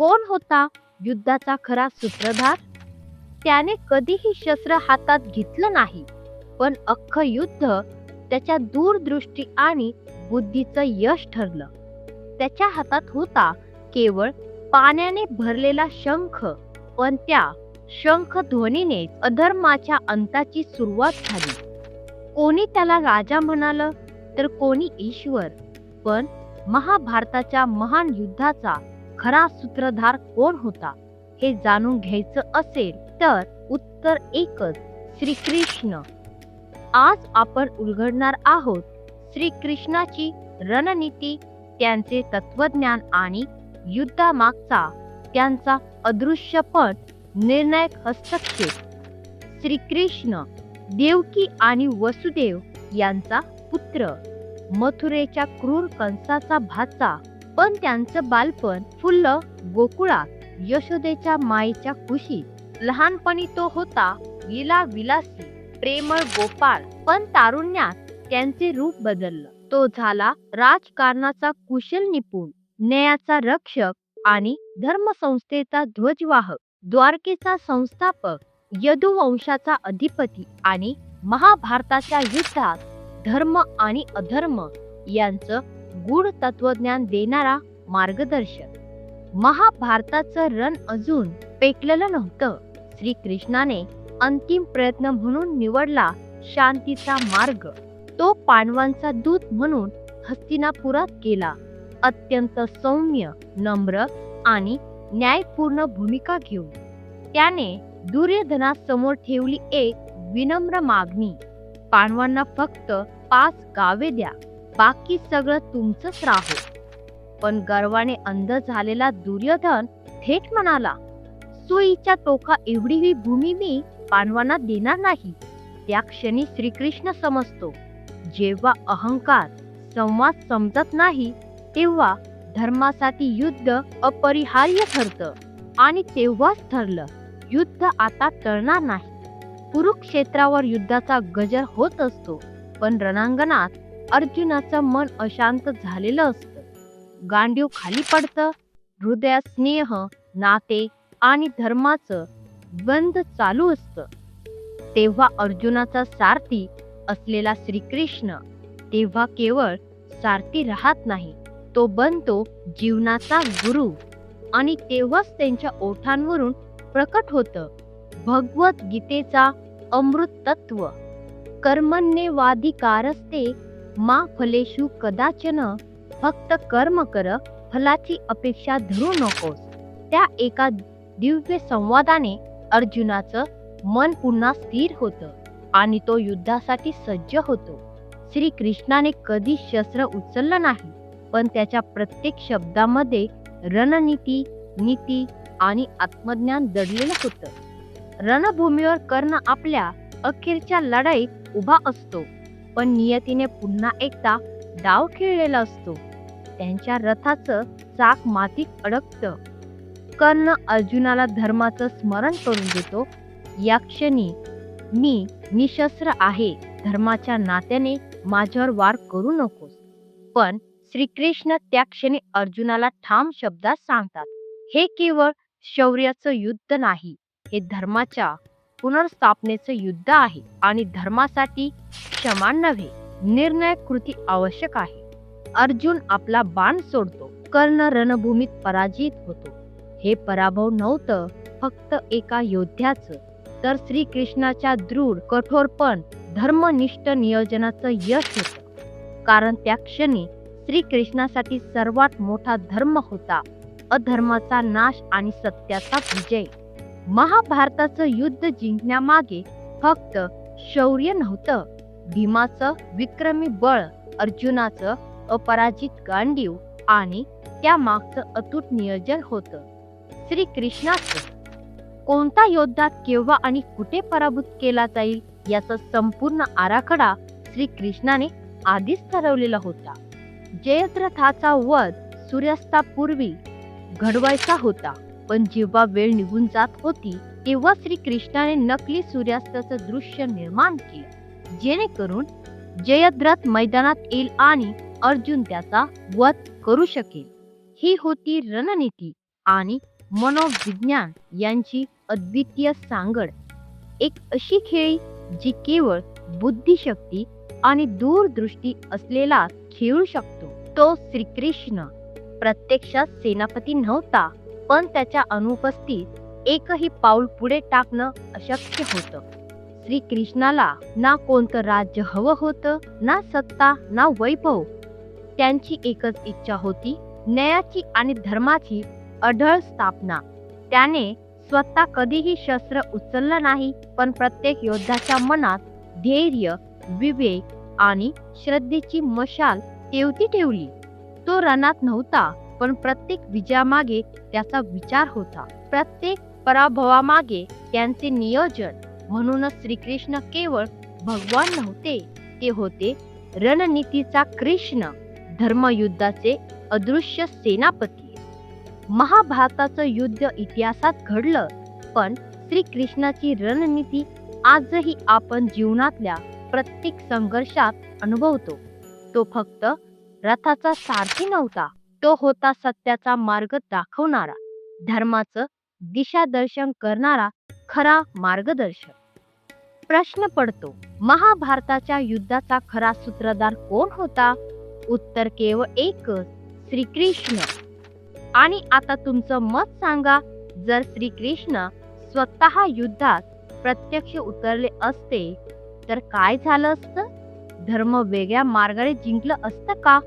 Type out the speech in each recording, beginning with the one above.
कोण होता युद्धाचा खरा सूत्रधार त्याने कधीही शस्त्र हातात घेतलं नाही पण अख्खं युद्ध त्याच्या दूरदृष्टी आणि बुद्धीचं यश ठरलं. त्याच्या हातात होता केवळ पाण्याने भरलेला शंख पण त्या शंख ध्वनीने अधर्माच्या अंताची सुरुवात झाली. कोणी त्याला राजा म्हणालं तर कोणी ईश्वर पण महाभारताच्या महान युद्धाचा खरा सूत्रधार कोण होता हे जाणून घ्यायचं असेल तर उत्तर एकच श्रीकृष्ण. आज आपण उलगडणार आहोत श्रीकृष्णाची रणनीती त्यांचे तत्वज्ञान आणि युद्धामागचा त्यांचा अदृश्यपण निर्णायक हस्तक्षेप. श्रीकृष्ण देवकी आणि वसुदेव यांचा पुत्र. मथुरेच्या क्रूर कंसाचा भाचा पण त्यांचं बालपण फुल्ल गोकुळात यशोदेच्या मायेच्या खुशीत. लहानपणी तो होता विला विलासी प्रेमळ गोपाळ पण तारुण्यात त्यांचे रूप बदललं. तो झाला राजकारणाचा कुशल निपुण न्यायाचा रक्षक आणि धर्मसंस्थेचा ध्वजवाहक द्वारकेचा संस्थापक यदुवंशाचा अधिपती आणि महाभारताच्या युद्धात धर्म आणि अधर्म यांचं गूढ तत्वज्ञान देणारा मार्गदर्शक. महाभारताचं रण अजून पेटलेलं नव्हतं. श्रीकृष्णाने अंतिम प्रयत्न म्हणून निवडला शांतीचा मार्ग. तो पांडवांचा दूत म्हणून हस्तिनापुरात गेला. अत्यंत सौम्य नम्र आणि न्यायपूर्ण भूमिका घेऊन. त्याने दुर्योधनासमोर ठेवली एक विनम्र मागणी. पांडवांना फक्त पाच गावे द्या. बाकी सगळं तुमचंच राहो. पण गर्वाने अंध झालेला दुर्योधन थेट म्हणाला सुईच्या टोका एवढी ही भूमी मी पांडवांना देणार नाही. त्या क्षणी श्रीकृष्ण समजतो जेव्हा अहंकार संवाद समजत नाही तेव्हा धर्मासाठी युद्ध अपरिहार्य ठरतं आणि तेव्हाच ठरलं युद्ध आता टळणार नाही. कुरुक्षेत्रावर युद्धाचा गजर होत असतो पण रणांगणात अर्जुनाचं मन अशांत झालेलं असतं. गांडीव खाली पडतं. हृदयात स्नेह नाते आणि धर्माचं द्वंद चालू असतं. तेव्हा अर्जुनाचा सारथी असलेला श्रीकृष्ण तेव्हा केवळ सारथी राहत नाही तो बनतो जीवनाचा गुरु. आणि तेव्हाच त्यांच्या ओठांवरून प्रकट होतं. भगवत गीतेचा अमृत तत्व कर्मण्यवाधिकारस्ते मा फलेषु कदाचन फक्त कर्म कर फलाची अपेक्षा धरू नकोस. त्या एका दिव्य संवादाने अर्जुनाचं मन पुन्हा स्थिर होतं आणि तो युद्धासाठी सज्ज होतो. श्री कृष्णाने कधी शस्त्र उचललं नाही पण त्याच्या प्रत्येक शब्दामध्ये रणनीती नीती आणि आत्मज्ञान दडलेलं होतं. रणभूमीवर कर्ण आपल्या अखेरच्या लढाईत उभा असतो. पण नियतीने पुन्हा एकदा डाव खेळलेला असतो. त्यांच्या रथाचं चाक मातीत अडकतं. कर्ण अर्जुनाला धर्माचं स्मरण करून देतो. या क्षणी मी निशस्त्र आहे. धर्माच्या नात्याने माझ्यावर वार करू नकोस. पण श्रीकृष्ण त्या क्षणी अर्जुनाला ठाम शब्दात सांगतात. हे केवळ शौर्याचं युद्ध नाही. हे धर्माच्या पुनर्स्थापनेचं युद्ध आहे आणि धर्मासाठी क्षमा नव्हे निर्णय कृती आवश्यक आहे. अर्जुन आपला बाण सोडतो कर्ण रणभूमीत पराजित होतो. हे पराभव नव्हतं फक्त एका योद्ध्याचं. तर श्रीकृष्णाच्या दृढ कठोरपण धर्मनिष्ठ नियोजनाचं यश होतं. कारण त्या क्षणी श्रीकृष्णासाठी सर्वात मोठा धर्म होता अधर्माचा नाश आणि सत्याचा विजय. महाभारताचं युद्ध जिंकण्यामागे फक्त शौर्य नव्हतं. भीमाचं विक्रमी बळ अर्जुनाचं अपराजित गांडीव आणि त्या मागचं अतूट नियोजन होतं. श्रीकृष्णाचं कोणता योद्धा केव्हा आणि कुठे पराभूत केला जाईल याचा संपूर्ण आराखडा श्रीकृष्णाने आधीच ठरवलेला होता. जयद्रथाचा वध सूर्यास्तापूर्वी घडवायचा होता. पण जेव्हा वेळ निघून जात होती तेव्हा श्रीकृष्णाने नकली सूर्यास्ताचं दृश्य निर्माण केलं. जेणेकरून जयद्रथ मैदानात येईल आणि अर्जुन त्याचा वध करू शकेल. ही होती रणनीती आणि मनोविज्ञान यांची अद्वितीय सांगड. एक अशी खेळी जी केवळ बुद्धिशक्ती आणि दूरदृष्टी असलेला खेळू शकतो. तो श्रीकृष्ण. प्रत्यक्षात सेनापती नव्हता. पण त्याच्या अनुपस्थित एकही पाऊल पुढे टाकणं अशक्य होतं. श्रीकृष्णाला ना कोणतं राज्य हवं होतं ना सत्ता ना वैभव. त्यांची एकच इच्छा होती न्यायाची आणि धर्माची अढळ स्थापना. त्याने स्वतः कधीही शस्त्र उचललं नाही पण प्रत्येक योद्धाच्या मनात धैर्य विवेक आणि श्रद्धेची मशाल तेवती ठेवली. तो रणात नव्हता पण प्रत्येक विजयामागे त्याचा विचार होता. प्रत्येक पराभवामागे त्यांचे नियोजन. म्हणूनच श्रीकृष्ण केवळ भगवान नव्हते ते होते रणनीतीचा कृष्ण धर्मयुद्धाचे अदृश्य सेनापती. महाभारताचं युद्ध इतिहासात घडलं पण श्रीकृष्णाची रणनीती आजही आपण जीवनातल्या प्रत्येक संघर्षात अनुभवतो. तो फक्त रथाचा सारथी नव्हता. तो होता सत्याचा मार्ग दाखवणारा. धर्माचं दिशादर्शन करणारा खरा मार्गदर्शक. प्रश्न पडतो महाभारताच्या युद्धाचा खरा सूत्रधार कोण होता? उत्तर केवळ एकच श्रीकृष्ण. आणि आता तुमचं मत सांगा जर श्रीकृष्ण स्वतः युद्धात प्रत्यक्ष उतरले असते तर काय झालं असतं? धर्म वेगळ्या मार्गाने जिंकलं असतं का?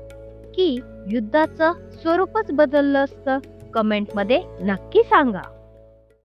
की युद्धाचं स्वरूपच बदललं असतं. कमेंटमध्ये नक्की सांगा.